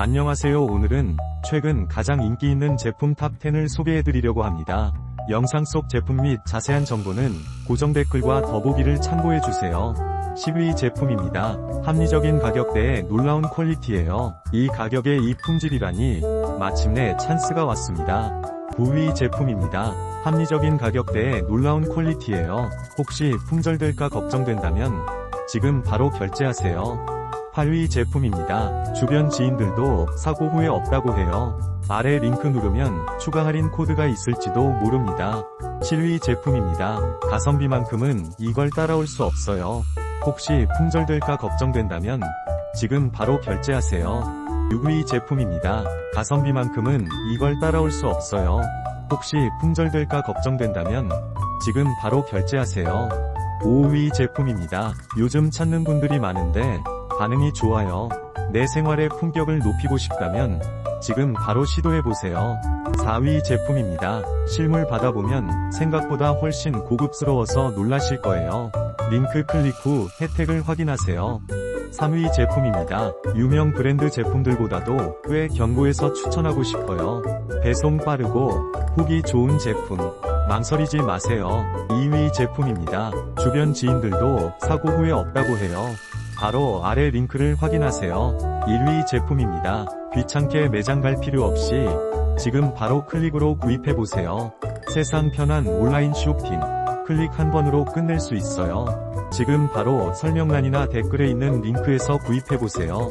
안녕하세요 오늘은 최근 가장 인기 있는 제품 탑10을 소개해드리려고 합니다. 영상 속 제품 및 자세한 정보는 고정 댓글과 더보기를 참고해주세요. 10위 제품입니다. 합리적인 가격대에 놀라운 퀄리티예요. 이 가격에 이 품질이라니 마침내 찬스가 왔습니다. 9위 제품입니다. 합리적인 가격대에 놀라운 퀄리티예요. 혹시 품절될까 걱정된다면 지금 바로 결제하세요. 8위 제품입니다. 주변 지인들도 사고 후에 없다고 해요. 아래 링크 누르면 추가 할인 코드가 있을지도 모릅니다. 7위 제품입니다. 가성비만큼은 이걸 따라올 수 없어요. 혹시 품절될까 걱정된다면 지금 바로 결제하세요. 6위 제품입니다. 가성비만큼은 이걸 따라올 수 없어요. 혹시 품절될까 걱정된다면 지금 바로 결제하세요. 5위 제품입니다. 요즘 찾는 분들이 많은데 반응이 좋아요. 내 생활의 품격을 높이고 싶다면 지금 바로 시도해보세요. 4위 제품입니다. 실물 받아보면 생각보다 훨씬 고급스러워서 놀라실 거예요. 링크 클릭 후 혜택을 확인하세요. 3위 제품입니다. 유명 브랜드 제품들보다도 꽤 견고해서 추천하고 싶어요. 배송 빠르고 후기 좋은 제품. 망설이지 마세요. 2위 제품입니다. 주변 지인들도 사고 후에 없다고 해요. 바로 아래 링크를 확인하세요. 1위 제품입니다. 귀찮게 매장 갈 필요 없이 지금 바로 클릭으로 구입해보세요. 세상 편한 온라인 쇼핑. 클릭 한 번으로 끝낼 수 있어요. 지금 바로 설명란이나 댓글에 있는 링크에서 구입해보세요.